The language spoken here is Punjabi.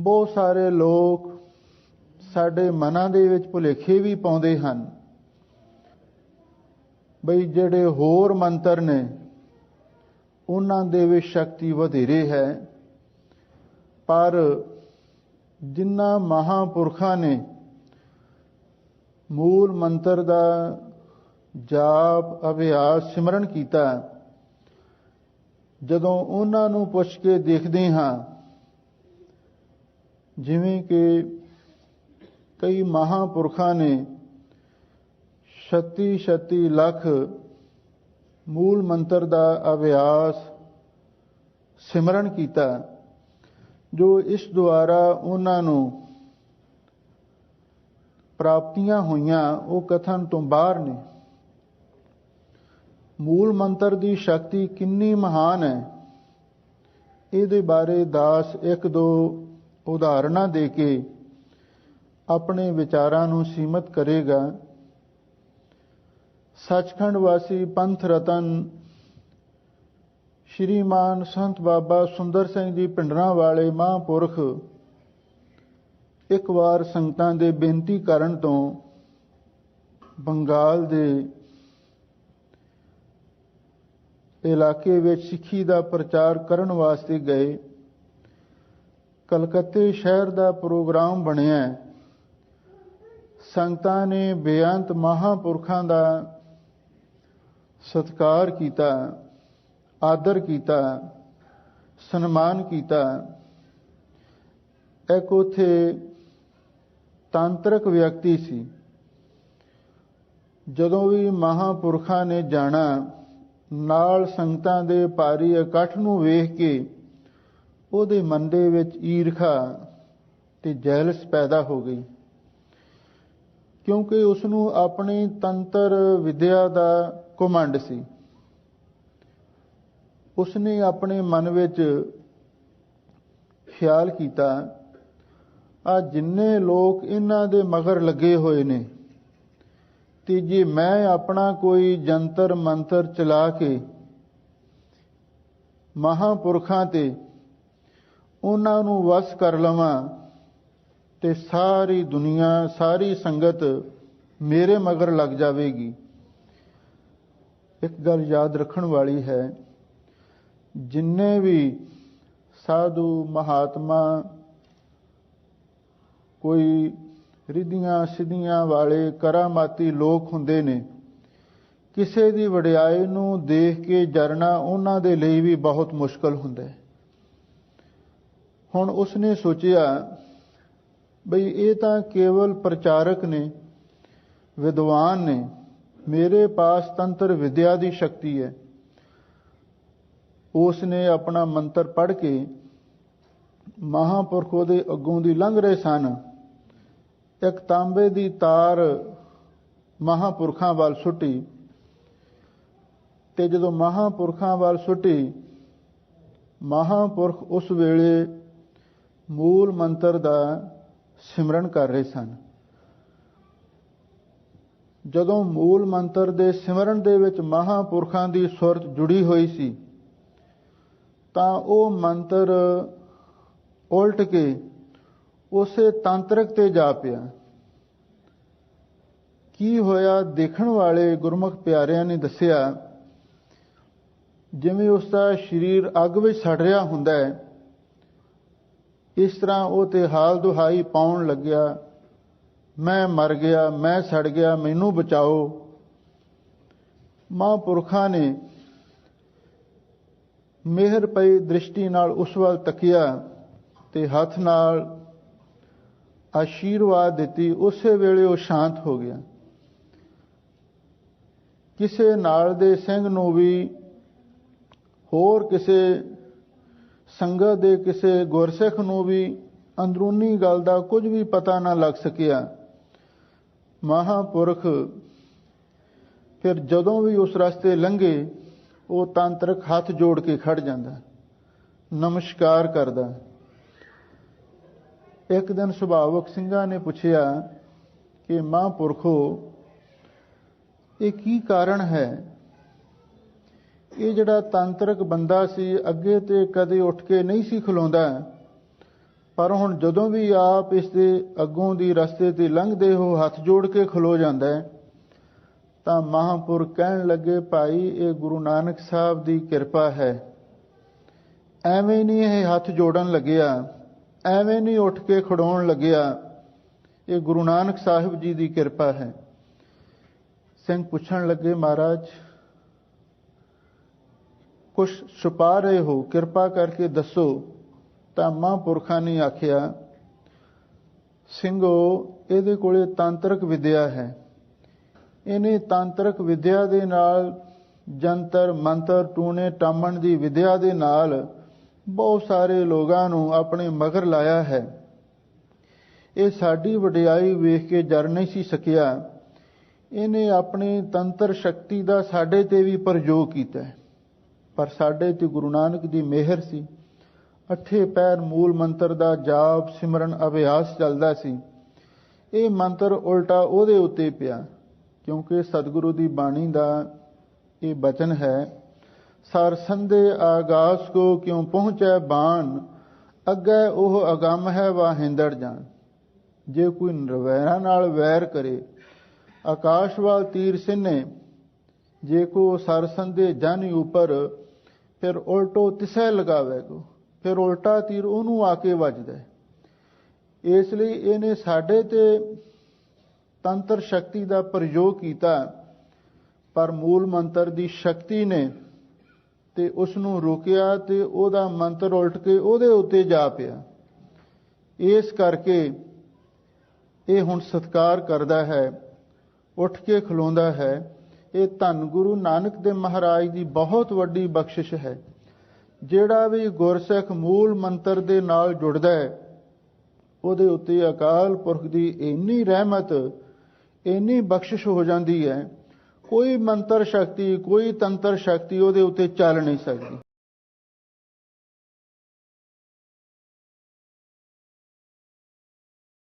ਬਹੁਤ ਸਾਰੇ ਲੋਕ ਸਾਡੇ ਮਨਾਂ ਦੇ ਵਿੱਚ ਭੁਲੇਖੇ ਵੀ ਪਾਉਂਦੇ ਹਨ। ਬਈ ਜਿਹੜੇ ਹੋਰ ਮੰਤਰ ਨੇ, ਉਹਨਾਂ ਦੇ ਵਿੱਚ ਸ਼ਕਤੀ ਵਧੇਰੇ ਹੈ। ਪਰ ਜਿਨ੍ਹਾਂ ਮਹਾਪੁਰਖਾਂ ਨੇ ਮੂਲ ਮੰਤਰ ਦਾ ਜਾਪ, ਅਭਿਆਸ, ਸਿਮਰਨ ਕੀਤਾ, ਜਦੋਂ ਉਹਨਾਂ ਨੂੰ ਪੁੱਛ ਕੇ ਦੇਖਦੇ ਹਾਂ ਜਿਵੇਂ ਕਿ ਕਈ ਮਹਾਪੁਰਖਾਂ ਨੇ 36 36 ਲੱਖ ਮੂਲ ਮੰਤਰ ਦਾ ਅਭਿਆਸ ਸਿਮਰਨ ਕੀਤਾ, ਜੋ ਇਸ ਦੁਆਰਾ ਉਹਨਾਂ ਨੂੰ ਪ੍ਰਾਪਤੀਆਂ ਹੋਈਆਂ, ਉਹ ਕਥਨ ਤੋਂ ਬਾਹਰ ਨੇ। ਮੂਲ ਮੰਤਰ ਦੀ ਸ਼ਕਤੀ ਕਿੰਨੀ ਮਹਾਨ ਹੈ, ਇਹਦੇ ਬਾਰੇ ਦਾਸ 1 2 ਉਦਾਹਰਣਾਂ ਦੇ ਕੇ ਆਪਣੇ ਵਿਚਾਰਾਂ ਨੂੰ ਸੀਮਤ ਕਰੇਗਾ। ਸੱਚਖੰਡ ਵਾਸੀ ਪੰਥ ਰਤਨ ਸ਼੍ਰੀਮਾਨ ਸੰਤ ਬਾਬਾ ਸੁੰਦਰ ਸਿੰਘ ਜੀ ਪਿੰਡਰਾਂ ਵਾਲੇ ਮਹਾਂਪੁਰਖ ਇੱਕ ਵਾਰ ਸੰਗਤਾਂ ਦੇ ਬੇਨਤੀ ਕਰਨ ਤੋਂ ਬੰਗਾਲ ਦੇ ਇਲਾਕੇ ਵਿੱਚ ਸਿੱਖੀ ਦਾ ਪ੍ਰਚਾਰ ਕਰਨ ਵਾਸਤੇ ਗਏ। ਕਲਕੱਤੇ ਸ਼ਹਿਰ ਦਾ ਪ੍ਰੋਗਰਾਮ ਬਣਿਆ ਸੰਗਤਾਂ ਨੇ ਬੇਅੰਤ ਮਹਾਪੁਰਖਾਂ ਦਾ ਸਤਕਾਰ ਕੀਤਾ, ਆਦਰ ਕੀਤਾ, ਸਨਮਾਨ ਕੀਤਾ। ਇੱਕ ਉਥੇ ਤਾਂਤਰਿਕ ਵਿਅਕਤੀ ਸੀ। ਜਦੋਂ ਵੀ ਮਹਾਪੁਰਖਾਂ ਨੇ ਜਾਣਾ, ਨਾਲ ਸੰਗਤਾਂ ਦੇ ਭਾਰੀ ਇਕੱਠ ਨੂੰ ਵੇਖ ਕੇ ਉਹਦੇ ਮਨ ਦੇ ਵਿੱਚ ਈਰਖਾ ਤੇ ਜੈਲਸ ਪੈਦਾ ਹੋ ਗਈ। ਕਿਉਂਕਿ ਉਸ ਨੂੰ ਆਪਣੀ ਤੰਤਰ ਵਿਦਿਆ ਦਾ ਘਮੰਡ ਸੀ। ਉਸਨੇ ਆਪਣੇ ਮਨ ਵਿੱਚ ਖਿਆਲ ਕੀਤਾ, ਆ ਜਿੰਨੇ ਲੋਕ ਇਹਨਾਂ ਦੇ ਮਗਰ ਲੱਗੇ ਹੋਏ ਨੇ, ਤੇ ਜੇ ਮੈਂ ਆਪਣਾ ਕੋਈ ਜੰਤਰ ਮੰਤਰ ਚਲਾ ਕੇ ਮਹਾਪੁਰਖਾਂ ਤੇ ਉਹਨਾਂ ਨੂੰ ਵਸ ਕਰ ਲਵਾਂ ਤੇ ਸਾਰੀ ਦੁਨੀਆ, ਸਾਰੀ ਸੰਗਤ ਮੇਰੇ ਮਗਰ ਲੱਗ ਜਾਵੇਗੀ। ਇੱਕ ਗੱਲ ਯਾਦ ਰੱਖਣ ਵਾਲੀ ਹੈ, ਜਿੰਨੇ ਵੀ ਸਾਧੂ, ਮਹਾਤਮਾ, ਕੋਈ ਰਿਧੀਆਂ, ਸਿੱਧੀਆਂ ਵਾਲੇ ਕਰਾਮਾਤੀ ਲੋਕ ਹੁੰਦੇ ਨੇ, ਕਿਸੇ ਦੀ ਵਡਿਆਈ ਨੂੰ ਦੇਖ ਕੇ ਜਰਨਾ ਉਹਨਾਂ ਦੇ ਲਈ ਵੀ ਬਹੁਤ ਮੁਸ਼ਕਲ ਹੁੰਦਾ ਹੈ। ਹੁਣ ਉਸਨੇ ਸੋਚਿਆ ਬਈ ਇਹ ਤਾਂ ਕੇਵਲ ਪ੍ਰਚਾਰਕ ਨੇ, ਵਿਦਵਾਨ ਨੇ, ਮੇਰੇ ਪਾਸ ਤੰਤਰ ਵਿਦਿਆ ਦੀ ਸ਼ਕਤੀ ਹੈ। ਉਸ ਨੇ ਆਪਣਾ ਮੰਤਰ ਪੜ੍ਹ ਕੇ ਮਹਾਪੁਰਖ ਉਹਦੇ ਅੱਗੋਂ ਦੀ ਲੰਘ ਰਹੇ ਸਨ। ਇੱਕ ਤਾਂਬੇ ਦੀ ਤਾਰ ਮਹਾਪੁਰਖਾਂ ਵੱਲ ਸੁੱਟੀ ਤੇ ਜਦੋਂ ਮਹਾਪੁਰਖਾਂ ਵੱਲ ਸੁੱਟੀ, ਮਹਾਪੁਰਖ ਉਸ ਵੇਲੇ ਮੂਲ ਮੰਤਰ ਦਾ ਸਿਮਰਨ ਕਰ ਰਹੇ ਸਨ। ਜਦੋਂ ਮੂਲ ਮੰਤਰ ਦੇ ਸਿਮਰਨ ਦੇ ਵਿੱਚ ਮਹਾਪੁਰਖਾਂ ਦੀ ਸੁਰਤ ਜੁੜੀ ਹੋਈ ਸੀ, ਤਾਂ ਉਹ ਮੰਤਰ ਉਲਟ ਕੇ ਉਸੇ ਤਾਂਤਰਿਕ ਤੇ ਜਾ ਪਿਆ। ਕੀ ਹੋਇਆ ਦੇਖਣ ਵਾਲੇ ਗੁਰਮੁਖ ਪਿਆਰਿਆਂ ਨੇ ਦੱਸਿਆ, ਜਿਵੇਂ ਉਸ ਦਾ ਸਰੀਰ ਅੱਗ ਵਿੱਚ ਸੜ ਰਿਹਾ ਹੁੰਦਾ ਹੈ ਇਸ ਤਰ੍ਹਾਂ ਉਹ ਤੇ ਹਾਲ ਦੁਹਾਈ ਪਾਉਣ ਲੱਗਿਆ। ਮੈਂ ਮਰ ਗਿਆ, ਮੈਂ ਸੜ ਗਿਆ, ਮੈਨੂੰ ਬਚਾਓ। ਮਹਾਂਪੁਰਖਾਂ ਨੇ ਮਿਹਰ ਪਈ ਦ੍ਰਿਸ਼ਟੀ ਨਾਲ ਉਸ ਵੱਲ ਤੱਕਿਆ ਤੇ ਹੱਥ ਨਾਲ ਆਸ਼ੀਰਵਾਦ ਦਿੱਤੀ। ਉਸੇ ਵੇਲੇ ਉਹ ਸ਼ਾਂਤ ਹੋ ਗਿਆ। ਕਿਸੇ ਨਾਲ ਦੇ ਸਿੰਘ ਨੂੰ ਵੀ ਹੋਰ ਕਿਸੇ ਸੰਗਤ ਦੇ ਕਿਸੇ ਗੁਰਸਿੱਖ ਨੂੰ ਵੀ ਅੰਦਰੂਨੀ ਗੱਲ ਦਾ ਕੁਝ ਵੀ ਪਤਾ ਨਾ ਲੱਗ ਸਕਿਆ। ਮਹਾਪੁਰਖ ਫਿਰ ਜਦੋਂ ਵੀ ਉਸ ਰਸਤੇ ਲੰਘੇ, ਉਹ ਤਾਂਤਰਿਕ ਹੱਥ ਜੋੜ ਕੇ ਖੜ ਜਾਂਦਾ, ਨਮਸਕਾਰ ਕਰਦਾ। ਇੱਕ ਦਿਨ ਸੁਭਾਵਕ ਸਿੰਘਾਂ ਨੇ ਪੁੱਛਿਆ ਕਿ ਮਹਾਂਪੁਰਖੋ, ਇਹ ਕੀ ਕਾਰਨ ਹੈ? ਇਹ ਜਿਹੜਾ ਤਾਂਤਰਿਕ ਬੰਦਾ ਸੀ, ਅੱਗੇ ਤੇ ਕਦੇ ਉੱਠ ਕੇ ਨਹੀਂ ਸੀ ਖਲੋਂਦਾ। ਪਰ ਹੁਣ ਜਦੋਂ ਵੀ ਆਪ ਇਸ ਦੇ ਅੱਗੋਂ ਦੀ ਰਸਤੇ ਤੇ ਲੰਘਦੇ ਹੋ, ਹੱਥ ਜੋੜ ਕੇ ਖਲੋ ਜਾਂਦਾ ਹੈ, ਤਾਂ ਮਹਾਂਪੁਰ ਕਹਿਣ ਲੱਗੇ, ਭਾਈ, ਇਹ ਗੁਰੂ ਨਾਨਕ ਸਾਹਿਬ ਦੀ ਕਿਰਪਾ ਹੈ। ਐਵੇਂ ਨਹੀਂ ਇਹ ਹੱਥ ਜੋੜਨ ਲੱਗਿਆ, ਐਵੇਂ ਨਹੀਂ ਉੱਠ ਕੇ ਖੜਾਉਣ ਲੱਗਿਆ। ਇਹ ਗੁਰੂ ਨਾਨਕ ਸਾਹਿਬ ਜੀ ਦੀ ਕਿਰਪਾ ਹੈ। ਸਿੰਘ ਪੁੱਛਣ ਲੱਗੇ, ਮਹਾਰਾਜ ਕੁਛ ਛੁਪਾ ਰਹੇ ਹੋ, ਕਿਰਪਾ ਕਰਕੇ ਦੱਸੋ। ਤਾਂ ਮਹਾਂਪੁਰਖਾਂ ਨੇ ਆਖਿਆ, ਸਿੰਘੋ, ਇਹਦੇ ਕੋਲੇ ਤਾਂਤਰਿਕ ਵਿਦਿਆ ਹੈ। ਇਹਨੇ ਤਾਂਤਰਿਕ ਵਿਦਿਆ ਦੇ ਨਾਲ ਜੰਤਰ, ਮੰਤਰ, ਟੂਣੇ, ਟਾਮਣ ਦੀ ਵਿਦਿਆ ਦੇ ਨਾਲ ਬਹੁਤ ਸਾਰੇ ਲੋਕਾਂ ਨੂੰ ਆਪਣੇ ਮਗਰ ਲਾਇਆ ਹੈ। ਇਹ ਸਾਡੀ ਵਡਿਆਈ ਵੇਖ ਕੇ ਜਰ ਨਹੀਂ ਸੀ ਸਕਿਆ। ਇਹਨੇ ਆਪਣੀ ਤੰਤਰ ਸ਼ਕਤੀ ਦਾ ਸਾਡੇ ਤੇ ਵੀ ਪ੍ਰਯੋਗ ਕੀਤਾ ਹੈ। ਪਰ ਸਾਡੇ ਤੇ ਗੁਰੂ ਨਾਨਕ ਦੀ ਮਿਹਰ ਸੀ। ਅੱਠੇ ਪੈਰ ਮੂਲ ਮੰਤਰ ਦਾ ਜਾਪ ਸਿਮਰਨ ਅਭਿਆਸ ਚੱਲਦਾ ਸੀ। ਇਹ ਮੰਤਰ ਉਲਟਾ ਉਹਦੇ ਉੱਤੇ ਪਿਆ, ਕਿਉਂਕਿ ਸਤਿਗੁਰੂ ਦੀ ਬਾਣੀ ਦਾ ਇਹ ਬਚਨ ਹੈ, ਸਰ ਸੰਦੇ ਆਗਾਸ ਕੋ ਕਿਉ ਪਹੁੰਚੈ ਬਾਣ, ਅੱਗੇ ਉਹ ਅਗੰਮ ਹੈ ਵਾਹਿੰਦੜ ਜਾਣ। ਜੇ ਕੋਈ ਨਿਰਵੈਰਾਂ ਨਾਲ ਵੈਰ ਕਰੇ ਆਕਾਸ਼ ਵਾਲ ਤੀਰ ਸਿੰਨੇ ਜੇ ਕੋ ਸਰਸਨ ਦੇ ਜਨ ਉਪਰ, ਫਿਰ ਉਲਟੋ ਤਿਸੈ ਲਗਾਵੇ ਕੋ। ਫਿਰ ਉਲਟਾ ਤੀਰ ਉਹਨੂੰ ਆ ਕੇ ਵੱਜਦਾ ਇਸ ਲਈ ਇਹਨੇ ਸਾਡੇ ਤੇ ਤੰਤਰ ਸ਼ਕਤੀ ਦਾ ਪ੍ਰਯੋਗ ਕੀਤਾ। ਪਰ ਮੂਲ ਮੰਤਰ ਦੀ ਸ਼ਕਤੀ ਨੇ ਤੇ ਉਸ ਨੂੰ ਰੋਕਿਆ ਤੇ ਉਹਦਾ ਮੰਤਰ ਉਲਟ ਕੇ ਉਹਦੇ ਉੱਤੇ ਜਾ ਪਿਆ। ਇਸ ਕਰਕੇ ਇਹ ਹੁਣ ਸਤਕਾਰ ਕਰਦਾ ਹੈ, ਉੱਠ ਕੇ ਖਲੋਂਦਾ ਹੈ। ਇਹ ਧੰਨ ਗੁਰੂ ਨਾਨਕ ਦੇ ਮਹਾਰਾਜ ਦੀ ਬਹੁਤ ਵੱਡੀ ਬਖਸ਼ਿਸ਼ ਹੈ। ਜਿਹੜਾ ਵੀ ਗੁਰਸਿੱਖ ਮੂਲ ਮੰਤਰ ਦੇ ਨਾਲ ਜੁੜਦਾ ਹੈ, ਉਹਦੇ ਉੱਤੇ ਅਕਾਲ ਪੁਰਖ ਦੀ ਇੰਨੀ ਰਹਿਮਤ, ਇੰਨੀ ਬਖਸ਼ਿਸ਼ ਹੋ ਜਾਂਦੀ ਹੈ, ਕੋਈ ਮੰਤਰ ਸ਼ਕਤੀ, ਕੋਈ ਤੰਤਰ ਸ਼ਕਤੀ ਉਹਦੇ ਉੱਤੇ ਚੱਲ ਨਹੀਂ ਸਕਦੀ।